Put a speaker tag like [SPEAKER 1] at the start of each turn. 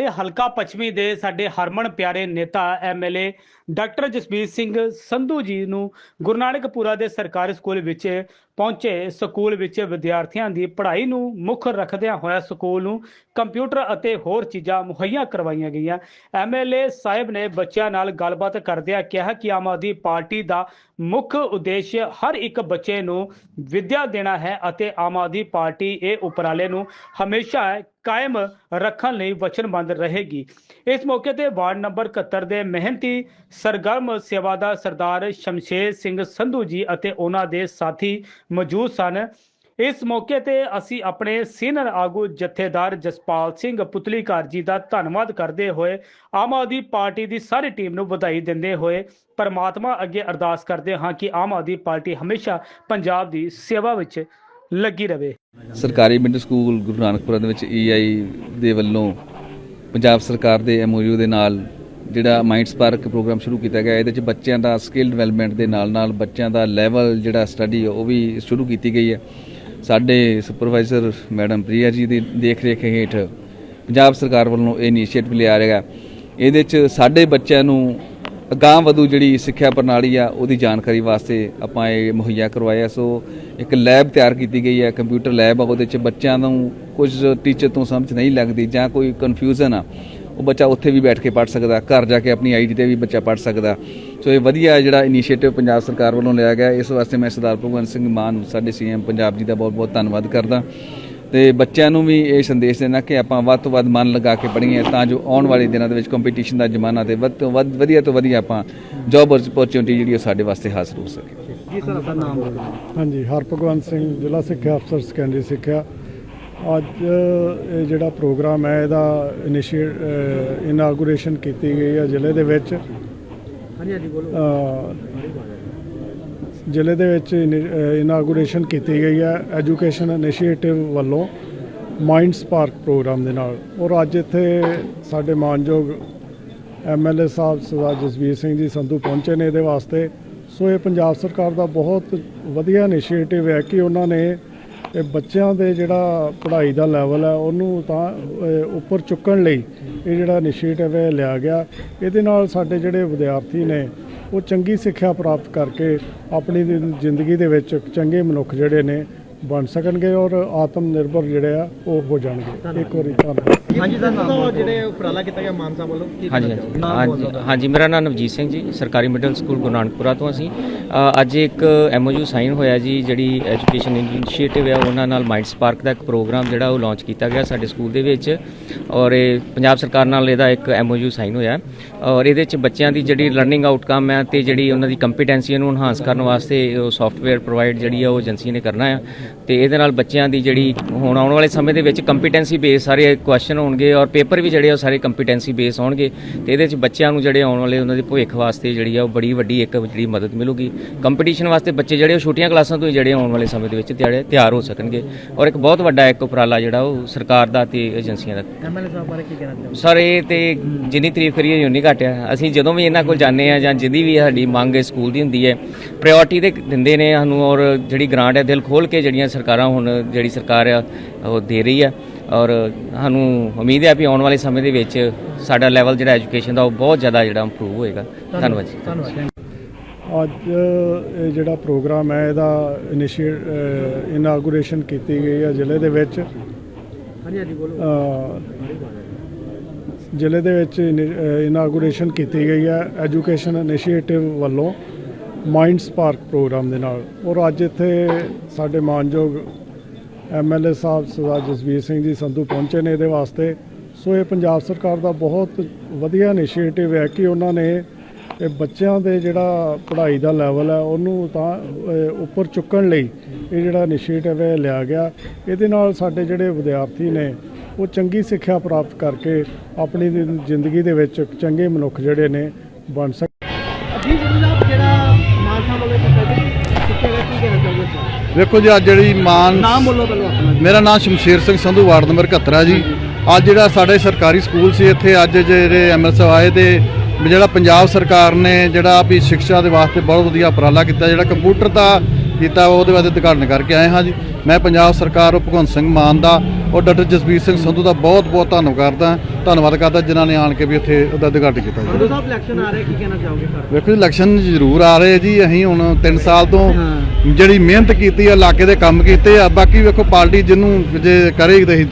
[SPEAKER 1] ਸਾਡੇ ਹਲਕਾ ਪੱਛਮੀ ਦੇ ਸਾਡੇ ਹਰਮਨ ਪਿਆਰੇ ਨੇਤਾ ਐਮਐਲਏ ਡਾਕਟਰ ਜਸਬੀਰ ਸਿੰਘ ਸੰਧੂ ਜੀ ਨੂੰ ਗੁਰੂ ਨਾਨਕਪੁਰਾ ਦੇ ਸਰਕਾਰੀ ਸਕੂਲ ਵਿੱਚ ਪਹੁੰਚੇ। ਸਕੂਲ ਵਿੱਚ ਵਿਦਿਆਰਥੀਆਂ ਦੀ ਪੜ੍ਹਾਈ ਨੂੰ ਮੁੱਖ ਰੱਖਦਿਆਂ ਹੋਇਆ ਸਕੂਲ ਨੂੰ ਕੰਪਿਊਟਰ ਅਤੇ ਹੋਰ ਚੀਜ਼ਾਂ ਮੁਹੱਈਆ ਕਰਵਾਈਆਂ ਗਈਆਂ। ਐਮਐਲਏ ਸਾਹਿਬ ਨੇ ਬੱਚਿਆਂ ਨਾਲ ਗੱਲਬਾਤ ਕਰਦਿਆਂ ਕਿਹਾ ਕਿ ਆਮ ਆਦਮੀ ਪਾਰਟੀ ਦਾ ਮੁੱਖ ਉਦੇਸ਼ ਹਰ ਇੱਕ ਬੱਚੇ ਨੂੰ ਵਿੱਦਿਆ ਦੇਣਾ ਹੈ ਅਤੇ ਆਮ ਆਦਮੀ ਪਾਰਟੀ ਇਹ ਉਪਰਾਲੇ ਨੂੰ ਹਮੇਸ਼ਾ ਕਾਇਮ ਰੱਖਣ ਲਈ ਵਚਨਬੱਧ ਰਹੇਗੀ। ਇਸ ਮੌਕੇ ਤੇ ਵਾਰਡ ਨੰਬਰ 71 ਦੇ ਮਿਹਨਤੀ ਸਰਗਰਮ ਸੇਵਾਦਾਰ ਸਰਦਾਰ ਸ਼ਮਸ਼ੇਰ ਸਿੰਘ ਸੰਧੂ ਜੀ ਅਤੇ ਉਹਨਾਂ ਦੇ ਸਾਥੀ ਮੌਜੂਦ ਸਨ। ਇਸ ਮੌਕੇ ਤੇ ਅਸੀਂ ਆਪਣੇ ਸੀਨੀਅਰ ਆਗੂ ਜਥੇਦਾਰ ਜਸਪਾਲ ਸਿੰਘ ਪੁਤਲੀਕਾਰ ਜੀ ਦਾ ਧੰਨਵਾਦ ਕਰਦੇ ਹੋਏ ਆਮ ਆਦਮੀ ਪਾਰਟੀ ਦੀ ਸਾਰੀ ਟੀਮ ਨੂੰ ਵਧਾਈ ਦਿੰਦੇ ਹੋਏ ਪਰਮਾਤਮਾ ਅੱਗੇ ਅਰਦਾਸ ਕਰਦੇ ਹਾਂ ਕਿ ਆਮ ਆਦਮੀ ਪਾਰਟੀ ਹਮੇਸ਼ਾ ਪੰਜਾਬ ਦੀ ਸੇਵਾ ਵਿੱਚ ਲੱਗੀ ਰਹੇ।
[SPEAKER 2] ਸਰਕਾਰੀ ਮਿਡਲ ਸਕੂਲ ਗੁਰੂ ਨਾਨਕਪੁਰਾ ਦੇ ਵਿੱਚ ਈਆਈ ਦੇ ਵੱਲੋਂ ਪੰਜਾਬ ਸਰਕਾਰ ਦੇ ਐਮਓਯੂ ਦੇ ਨਾਲ ਜਿਹੜਾ ਮਾਈਂਡ ਸਪਾਰਕ ਪ੍ਰੋਗਰਾਮ ਸ਼ੁਰੂ ਕੀਤਾ ਗਿਆ, ਇਹਦੇ ਵਿੱਚ ਬੱਚਿਆਂ ਦਾ ਸਕਿੱਲ ਡਿਵੈਲਪਮੈਂਟ ਦੇ ਨਾਲ ਨਾਲ ਬੱਚਿਆਂ ਦਾ ਲੈਵਲ ਜਿਹੜਾ ਸਟੱਡੀ ਉਹ ਵੀ ਸ਼ੁਰੂ ਕੀਤੀ ਗਈ ਹੈ ਸਾਡੇ ਸੁਪਰਵਾਈਜ਼ਰ ਮੈਡਮ ਪ੍ਰਿਆ ਜੀ ਦੀ ਦੇਖ ਰੇਖ ਹੇਠ ਪੰਜਾਬ ਸਰਕਾਰ ਵੱਲੋਂ ਇਹ ਇਨੀਸ਼ੀਏਟਿਵ ਲਿਆ ਰਿਹਾ। ਇਹਦੇ ਵਿੱਚ ਸਾਡੇ ਬੱਚਿਆਂ ਨੂੰ ਅਗਾਂਹ ਵਧੂ ਜਿਹੜੀ ਸਿੱਖਿਆ ਪ੍ਰਣਾਲੀ ਆ, ਉਹਦੀ ਜਾਣਕਾਰੀ ਵਾਸਤੇ ਆਪਾਂ ਇਹ ਮੁਹੱਈਆ ਕਰਵਾਇਆ। ਸੋ ਇੱਕ ਲੈਬ ਤਿਆਰ ਕੀਤੀ ਗਈ ਹੈ ਕੰਪਿਊਟਰ ਲੈਬ ਆ, ਉਹਦੇ ਚ ਬੱਚਿਆਂ ਨੂੰ ਕੁਝ ਟੀਚਰ ਤੋਂ ਸਮਝ ਨਹੀਂ ਲੱਗਦੀ ਜਾਂ ਕੋਈ ਕਨਫਿਊਜ਼ਨ ਆ, ਉਹ ਬੱਚਾ ਉੱਥੇ ਵੀ ਬੈਠ ਕੇ ਪੜ੍ਹ ਸਕਦਾ, ਘਰ ਜਾ ਕੇ ਆਪਣੀ ਆਈਡੀ ਤੇ ਵੀ ਬੱਚਾ ਪੜ੍ਹ ਸਕਦਾ। ਸੋ ਇਹ ਵਧੀਆ ਜਿਹੜਾ ਇਨੀਸ਼ੀਏਟਿਵ ਪੰਜਾਬ ਸਰਕਾਰ ਵੱਲੋਂ ਲਿਆ ਗਿਆ, ਇਸ ਵਾਸਤੇ ਮੈਂ ਸਰਦਾਰ ਭਗਵੰਤ ਸਿੰਘ ਮਾਨ, ਸਾਡੇ ਸੀਐਮ ਪੰਜਾਬ ਜੀ ਦਾ ਬਹੁਤ ਬਹੁਤ ਧੰਨਵਾਦ ਕਰਦਾ। ਤੇ ਬੱਚਿਆਂ ਨੂੰ ਵੀ ਇਹ ਸੰਦੇਸ਼ ਦੇਣਾ ਕਿ ਆਪਾਂ ਵੱਧ ਤੋਂ ਵੱਧ ਮਨ ਲਗਾ ਕੇ ਪੜ੍ਹੀਏ ਤਾਂ ਜੋ ਆਉਣ ਵਾਲੇ ਦਿਨਾਂ ਦੇ ਵਿੱਚ ਕੰਪੀਟੀਸ਼ਨ ਦਾ ਜ਼ਮਾਨਾ ਤੇ ਵੱਧ ਤੋਂ ਵੱਧ ਵਧੀਆ ਤੋਂ ਵਧੀਆ ਆਪਾਂ ਜੌਬ ਓਪਰਚੁਨਿਟੀ ਜਿਹੜੀ ਉਹ ਸਾਡੇ ਵਾਸਤੇ ਹਾਸਲ ਹੋ ਸਕੇ।
[SPEAKER 1] ਜੀ ਸਰ ਆਪਣਾ ਨਾਮ ਬੋਲੋ
[SPEAKER 3] ਹਾਂਜੀ ਹਰਭਗਵੰਤ ਸਿੰਘ ਜ਼ਿਲ੍ਹਾ ਸਿੱਖਿਆ ਅਫਸਰ ਸੈਕੰਡਰੀ ਸਿੱਖਿਆ। ਅੱਜ ਇਹ ਜਿਹੜਾ ਪ੍ਰੋਗਰਾਮ ਹੈ ਇਹਦਾ ਇਨੀਸ਼ੀਏਟ ਇਨਾਗੂਰੇਸ਼ਨ ਕੀਤੀ ਗਈ ਹੈ ਜ਼ਿਲ੍ਹੇ ਦੇ ਵਿੱਚ।
[SPEAKER 1] ਹਾਂਜੀ ਹਾਂਜੀ ਬੋਲੋ।
[SPEAKER 3] ਅ, ਜ਼ਿਲ੍ਹੇ ਦੇ ਵਿੱਚ ਇਨਾਗੂਰੇਸ਼ਨ ਕੀਤੀ ਗਈ ਹੈ ਐਜੂਕੇਸ਼ਨ ਇਨੀਸ਼ੀਏਟਿਵ ਵੱਲੋਂ ਮਾਈਂਡ ਸਪਾਰਕ ਪ੍ਰੋਗਰਾਮ ਦੇ ਨਾਲ ਔਰ ਅੱਜ ਇੱਥੇ ਸਾਡੇ ਮਾਨਯੋਗ ਐਮਐਲਏ ਸਾਹਿਬ ਸਰਦਾਰ ਜਸਵੀਰ ਸਿੰਘ ਜੀ ਸੰਧੂ ਪਹੁੰਚੇ ਨੇ ਇਹਦੇ ਵਾਸਤੇ। ਸੋ ਇਹ ਪੰਜਾਬ ਸਰਕਾਰ ਦਾ ਬਹੁਤ ਵਧੀਆ ਇਨੀਸ਼ੀਏਟਿਵ ਹੈ ਕਿ ਉਹਨਾਂ ਨੇ ਇਹ ਬੱਚਿਆਂ ਦੇ ਜਿਹੜਾ ਪੜ੍ਹਾਈ ਦਾ ਲੈਵਲ ਹੈ ਉਹਨੂੰ ਤਾਂ ਉੱਪਰ ਚੁੱਕਣ ਲਈ ਇਹ ਜਿਹੜਾ ਇਨੀਸ਼ੀਏਟਿਵ ਹੈ ਲਿਆ ਗਿਆ। ਇਹਦੇ ਨਾਲ ਸਾਡੇ ਜਿਹੜੇ ਵਿਦਿਆਰਥੀ ਨੇ ਉਹ ਚੰਗੀ ਸਿੱਖਿਆ ਪ੍ਰਾਪਤ ਕਰਕੇ ਆਪਣੀ ਜ਼ਿੰਦਗੀ ਦੇ ਵਿੱਚ ਚੰਗੇ ਮਨੁੱਖ ਜਿਹੜੇ ਨੇ ਬਣ ਸਕਣਗੇ ਔਰ ਆਤਮ ਨਿਰਭਰ ਜਿਹੜੇ ਆ ਉਹ ਹੋ ਜਾਣਗੇ। ਇੱਕ ਵਾਰੀ ਧੰਨਵਾਦ
[SPEAKER 1] ਹਾਂਜੀ ਸਰ ਨਾਮ ਜਿਹੜੇ ਉਪਰਾਲਾ ਕੀਤਾ ਗਿਆ ਮਾਨਸਾ ਵੱਲੋਂ ਕੀ
[SPEAKER 4] ਹਾਂਜੀ ਹਾਂਜੀ। ਹਾਂਜੀ ਮੇਰਾ ਨਾਮ ਨਵਜੀਤ ਸਿੰਘ ਜੀ ਸਰਕਾਰੀ ਮਿਡਲ ਸਕੂਲ ਗੁਰੂ ਨਾਨਕਪੁਰਾ ਤੋਂ ਅਸੀਂ। ਅੱਜ ਇੱਕ ਐਮਓਯੂ ਸਾਈਨ ਹੋਇਆ ਜੀ ਜਿਹੜੀ ਐਜੂਕੇਸ਼ਨ ਇਨੀਸ਼ੀਏਟਿਵ ਹੈ ਉਹਨਾਂ ਨਾਲ ਮਾਈਂਡ ਸਪਾਰਕ ਦਾ ਇੱਕ ਪ੍ਰੋਗਰਾਮ ਜਿਹੜਾ ਉਹ ਲਾਂਚ ਕੀਤਾ ਗਿਆ ਸਾਡੇ ਸਕੂਲ ਦੇ ਵਿੱਚ। ਔਰ ਇਹ ਪੰਜਾਬ ਸਰਕਾਰ ਨਾਲ ਇਹਦਾ ਇੱਕ ਐਮਓਯੂ ਸਾਈਨ ਹੋਇਆ। ਔਰ ਇਹਦੇ ਵਿੱਚ ਬੱਚਿਆਂ ਦੀ ਜਿਹੜੀ ਲਰਨਿੰਗ ਆਊਟਕਮ ਹੈ ਤੇ ਜਿਹੜੀ ਉਹਨਾਂ ਦੀ ਕੰਪੀਟੈਂਸੀ ਨੂੰ ਐਨਹਾਂਸ ਕਰਨ ਵਾਸਤੇ ਉਹ ਸੌਫਟਵੇਅਰ ਪ੍ਰੋਵਾਈਡ ਜਿਹੜੀ ਆ ਉਹ ਏਜੰਸੀ ਨੇ ਕਰਨਾ ਆ। ਤੇ ਇਹਦੇ ਨਾਲ ਬੱਚਿਆਂ ਦੀ ਜਿਹੜੀ ਹੁਣ ਆਉਣ ਵਾਲੇ ਸਮੇਂ ਦੇ ਵਿੱਚ ਕੰਪੀਟੈਂਸੀ ਬੇਸ ਸਾਰੇ ਕੁਐਸਚਨ ਹੋਣਗੇ ਔਰ ਪੇਪਰ ਵੀ ਜਿਹੜੇ ਉਹ ਸਾਰੇ ਕੰਪੀਟੈਂਸੀ ਬੇਸ ਹੋਣਗੇ ਤੇ ਇਹਦੇ ਵਿੱਚ ਬੱਚਿਆਂ ਨੂੰ ਜਿਹੜੇ ਆਉਣ ਵਾਲੇ ਉਹਨਾਂ ਦੇ ਭਵਿੱਖ ਵਾਸਤੇ ਜਿਹੜੀ ਆ ਉਹ ਬੜੀ ਵੱਡੀ ਇੱਕ ਜਿਹੜੀ ਮਦਦ ਮਿਲੂਗੀ। ਕੰਪੀਟੀਸ਼ਨ ਵਾਸਤੇ ਬੱਚੇ ਜਿਹੜੇ ਉਹ ਛੋਟੀਆਂ ਕਲਾਸਾਂ ਤੋਂ ਹੀ ਜਿਹੜੇ ਆਉਣ ਵਾਲੇ ਸਮੇਂ ਦੇ ਵਿੱਚ ਤਿਆਰ ਤਿਆਰ ਹੋ ਸਕਣਗੇ ਔਰ ਇੱਕ ਬਹੁਤ ਵੱਡਾ ਇੱਕ ਉਪਰਾਲਾ ਜਿਹੜਾ ਉਹ ਸਰਕਾਰ ਦਾ ਤੇ ਏਜੰਸੀਆਂ ਦਾ।
[SPEAKER 1] ਐਮਐਲਏ ਸਾਹਿਬ ਬਾਰੇ ਕੀ ਕਹਿਣਾ ਚਾਹੁੰਦੇ
[SPEAKER 4] ਸਰ ਇਹ ਤੇ ਜਿੰਨੀ ਤਾਰੀਫ ਕਰੀਏ ਉਨੀ ਘੱਟ ਆ। ਅਸੀਂ ਜਦੋਂ ਵੀ ਇਹਨਾਂ ਕੋਲ ਜਾਂਦੇ ਆ ਜਾਂ ਜਿੱਦੀ ਵੀ ਸਾਡੀ ਮੰਗ ਹੈ ਸਕੂਲ ਦੀ ਹੁੰਦੀ ਹੈ। ਪ੍ਰਾਇੋਰਟੀ ਦੇ ਦਿੰਦੇ ਨੇ ਸਾਨੂੰ ਔਰ ਜਿਹੜੀ ਗ੍ਰਾਂਟ ਹੈ ਦਿਲ ਖੋਲ ਕੇ ਜਿਹੜੀਆਂ ਸਰਕਾਰਾਂ ਹੁਣ ਜਿਹੜੀ ਸਰਕਾਰ ਆ ਉਹ ਦੇ ਰਹੀ ਆ। ਔਰ ਸਾਨੂੰ ਉਮੀਦ ਹੈ ਵੀ ਆਉਣ ਵਾਲੇ ਸਮੇਂ ਦੇ ਵਿੱਚ ਸਾਡਾ ਲੈਵਲ ਜਿਹੜਾ ਐਜੂਕੇਸ਼ਨ ਦਾ ਉਹ ਬਹੁਤ ਜ਼ਿਆਦਾ ਜਿਹੜਾ ਇੰਪਰੂਵ ਹੋਏਗਾ। ਧੰਨਵਾਦ। ਜੀ।
[SPEAKER 1] ਧੰਨਵਾਦ।
[SPEAKER 3] ਅੱਜ ਇਹ ਜਿਹੜਾ ਪ੍ਰੋਗਰਾਮ ਹੈ ਇਹਦਾ ਇਨੀਸ਼ੀਏਟ ਇਨਾਗੂਰੇਸ਼ਨ ਕੀਤੀ ਗਈ ਹੈ ਜ਼ਿਲ੍ਹੇ ਦੇ ਵਿੱਚ।
[SPEAKER 1] ਹਾਂਜੀ ਹਾਂਜੀ ਬੋਲੋ।
[SPEAKER 3] ਅ, ਜ਼ਿਲ੍ਹੇ ਦੇ ਵਿੱਚ ਇਨਾਗੂਰੇਸ਼ਨ ਕੀਤੀ ਗਈ ਹੈ ਐਜੂਕੇਸ਼ਨ ਇਨੀਸ਼ੀਏਟਿਵ ਵੱਲੋਂ ਮਾਈਂਡ ਸਪਾਰਕ ਪ੍ਰੋਗਰਾਮ ਦੇ ਨਾਲ। ਔਰ ਅੱਜ ਇੱਥੇ ਸਾਡੇ ਮਾਨਯੋਗ ਐਮਐਲਏ ਸਾਹਿਬ ਸਰਦਾਰ ਜਸਵੀਰ ਸਿੰਘ ਜੀ ਸੰਧੂ ਪਹੁੰਚੇ ਨੇ ਇਹਦੇ ਵਾਸਤੇ। ਸੋ ਇਹ ਪੰਜਾਬ ਸਰਕਾਰ ਦਾ ਬਹੁਤ ਵਧੀਆ ਇਨੀਸ਼ੀਏਟਿਵ ਹੈ ਕਿ ਉਹਨਾਂ ਨੇ ਇਹ ਬੱਚਿਆਂ ਦੇ ਜਿਹੜਾ ਪੜ੍ਹਾਈ ਦਾ ਲੈਵਲ ਹੈ, ਉਹਨੂੰ ਤਾਂ ਉੱਪਰ ਚੁੱਕਣ ਲਈ ਇਹ ਜਿਹੜਾ ਇਨੀਸ਼ੀਏਟਿਵ ਹੈ ਲਿਆ ਗਿਆ। ਇਹਦੇ ਨਾਲ ਸਾਡੇ ਜਿਹੜੇ ਵਿਦਿਆਰਥੀ ਨੇ, ਉਹ ਚੰਗੀ ਸਿੱਖਿਆ ਪ੍ਰਾਪਤ ਕਰਕੇ ਆਪਣੀ ਜ਼ਿੰਦਗੀ ਦੇ ਵਿੱਚ ਚੰਗੇ ਮਨੁੱਖ ਜਿਹੜੇ ਨੇ ਬਣ ਸਕ
[SPEAKER 5] ਵੇਖੋ ਜੀ ਅੱਜ ਜਿਹੜੀ ਮਾਨ
[SPEAKER 1] ਨਾਮ ਬੋਲੋ ਪਹਿਲਾਂ ਆਪਣਾ
[SPEAKER 5] ਮੇਰਾ ਨਾਮ ਸ਼ਮਸ਼ੀਰ ਸਿੰਘ ਸੰਧੂ ਵਾਰਡ ਨੰਬਰ 71 ਹੈ ਜੀ। ਅੱਜ ਜਿਹੜਾ ਸਾਡੇ ਸਰਕਾਰੀ ਸਕੂਲ ਸੀ ਇੱਥੇ ਅੱਜ ਜਿਹੜੇ ਐਮਐਸ ਆਏ ਤੇ ਜਿਹੜਾ ਪੰਜਾਬ ਸਰਕਾਰ ਨੇ ਜਿਹੜਾ ਵੀ ਸਿੱਖਿਆ ਦੇ ਵਾਸਤੇ ਬਹੁਤ ਵਧੀਆ ਉਪਰਾਲਾ ਕੀਤਾ ਜਿਹੜਾ ਕੰਪਿਊਟਰ ਦਾ ਕੀਤਾ ਉਹਦੇ ਬਾਰੇ ਉਦਘਾਟਨ ਕਰਕੇ ਆਏ ਹਾਂ ਜੀ। ਮੈਂ ਪੰਜਾਬ ਸਰਕਾਰ ਉਹ ਭਗਵੰਤ ਸਿੰਘ ਮਾਨ ਦਾ ਔਰ ਡਾਕਟਰ ਜਸਬੀਰ ਸਿੰਘ ਸੰਧੂ ਦਾ ਬਹੁਤ ਬਹੁਤ ਧੰਨਵਾਦ ਕਰਦਾ ਧੰਨਵਾਦ ਕਰਦਾ ਜਿਨ੍ਹਾਂ ਨੇ ਆਣ ਕੇ ਵੀ ਇੱਥੇ ਉਹਦਾ ਉਦਘਾਟਨ ਕੀਤਾ ਜੀ।
[SPEAKER 6] ਸਾਹਿਬ ਇਲੈਕਸ਼ਨ ਆ ਰਿਹਾ ਕੀ ਕਹਿਣਾ ਚਾਹੋਗੇ
[SPEAKER 5] ਵੇਖੋ ਜੀ ਇਲੈਕਸ਼ਨ ਜ਼ਰੂਰ ਆ ਰਹੇ ਜੀ। ਅਸੀਂ ਹੁਣ 3 ਸਾਲ ਤੋਂ ਜਿਹੜੀ ਮਿਹਨਤ ਕੀਤੀ ਆ ਇਲਾਕੇ ਦੇ ਕੰਮ ਕੀਤੇ ਆ। ਬਾਕੀ ਵੇਖੋ ਪਾਰਟੀ ਜਿਹਨੂੰ ਜੇ ਕਰੇਗੀ ਤੇ ਅਸੀਂ